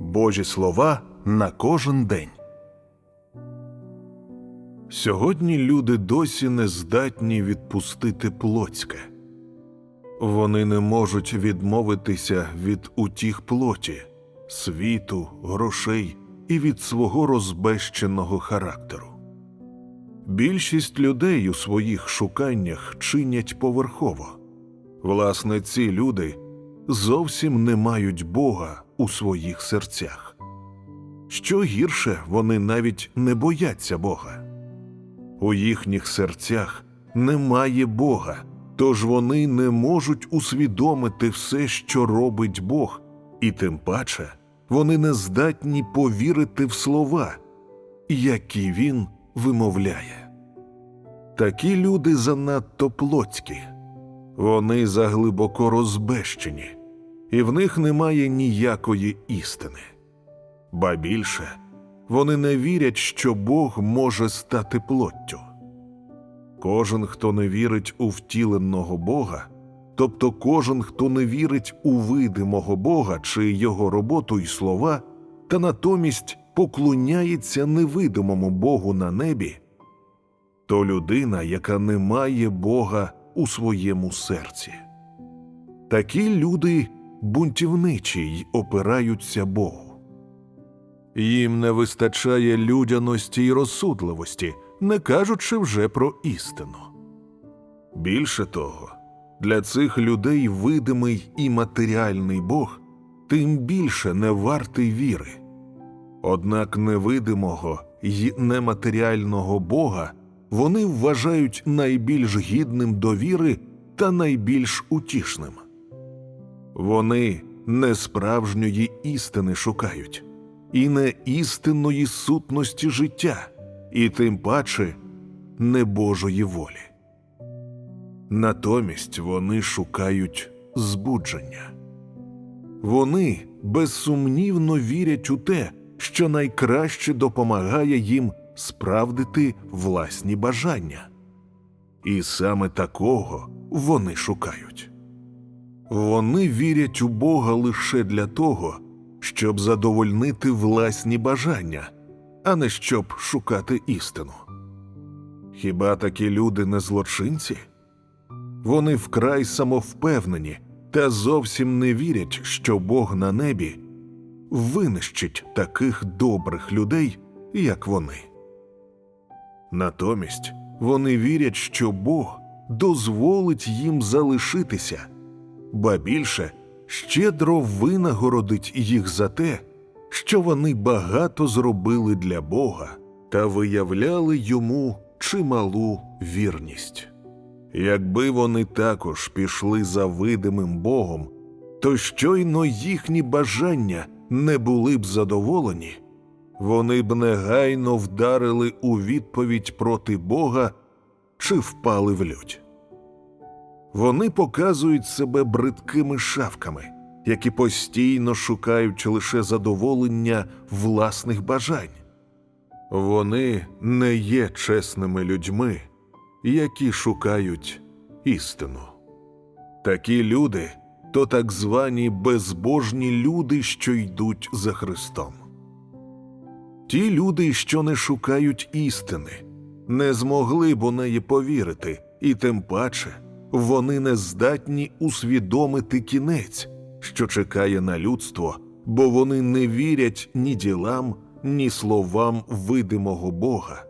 Божі слова на кожен день. Сьогодні люди досі не здатні відпустити плотське. Вони не можуть відмовитися від утіх плоті, світу, грошей і від свого розбещеного характеру. Більшість людей у своїх шуканнях чинять поверхово. Власне, ці люди зовсім не мають Бога у своїх серцях. Що гірше, вони навіть не бояться Бога. У їхніх серцях немає Бога, тож вони не можуть усвідомити все, що робить Бог, і тим паче вони не здатні повірити в слова, які він вимовляє. Такі люди занадто плотські, вони заглибоко розбещені, і в них немає ніякої істини. Ба більше, вони не вірять, що Бог може стати плоттю. Кожен, хто не вірить у втіленого Бога, тобто кожен, хто не вірить у видимого Бога чи його роботу і слова, та натомість поклоняється невидимому Богу на небі, то людина, яка не має Бога у своєму серці. Такі люди бунтівничі й опираються Богу. Їм не вистачає людяності й розсудливості, не кажучи вже про істину. Більше того, для цих людей видимий і матеріальний Бог тим більше не вартий віри. Однак невидимого й нематеріального Бога вони вважають найбільш гідним довіри та найбільш утішним. Вони не справжньої істини шукають, і не істинної сутності життя, і тим паче не Божої волі. Натомість вони шукають збудження. Вони безсумнівно вірять у те, що найкраще допомагає їм справдити власні бажання. І саме такого вони шукають. Вони вірять у Бога лише для того, щоб задовольнити власні бажання, а не щоб шукати істину. Хіба такі люди не злочинці? Вони вкрай самовпевнені та зовсім не вірять, що Бог на небі винищить таких добрих людей, як вони. Натомість вони вірять, що Бог дозволить їм залишитися, ба більше щедро винагородить їх за те, що вони багато зробили для Бога та виявляли йому чималу вірність. Якби вони також пішли за видимим Богом, то щойно їхні бажання не були б задоволені, вони б негайно вдарили у відповідь проти Бога чи впали в лють. Вони показують себе бридкими шавками, які постійно шукають лише задоволення власних бажань. Вони не є чесними людьми, які шукають істину. Такі люди то так звані безбожні люди, що йдуть за Христом. Ті люди, що не шукають істини, не змогли б у неї повірити, і тим паче вони не здатні усвідомити кінець, що чекає на людство, бо вони не вірять ні ділам, ні словам видимого Бога,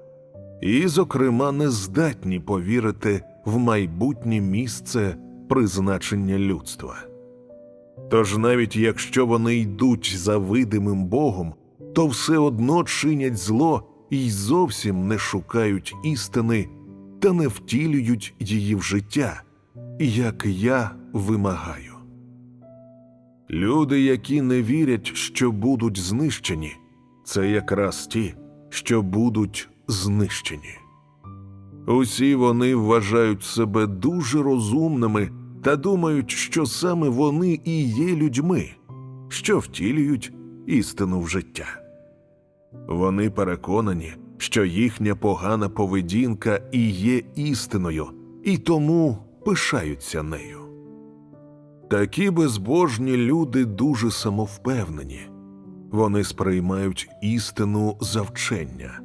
і, зокрема, не здатні повірити в майбутнє місце призначення людства. Тож навіть якщо вони йдуть за видимим Богом, то все одно чинять зло і зовсім не шукають істини та не втілюють її в життя, як я вимагаю. Люди, які не вірять, що будуть знищені, це якраз ті, що будуть знищені. Усі вони вважають себе дуже розумними та думають, що саме вони і є людьми, що втілюють істину в життя. Вони переконані, що їхня погана поведінка і є істиною, і тому пишаються нею. Такі безбожні люди дуже самовпевнені. Вони сприймають істину за вчення,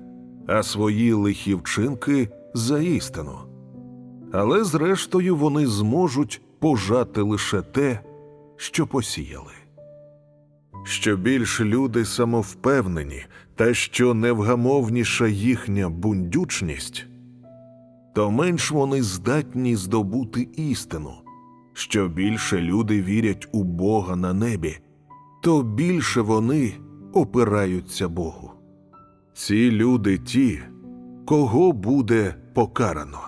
а свої лихі вчинки за істину. Але зрештою вони зможуть пожати лише те, що посіяли. Що більш люди самовпевнені та що невгамовніша їхня бундючність, то менш вони здатні здобути істину. Що більше люди вірять у Бога на небі, то більше вони опираються Богу. Ці люди ті, кого буде покарано.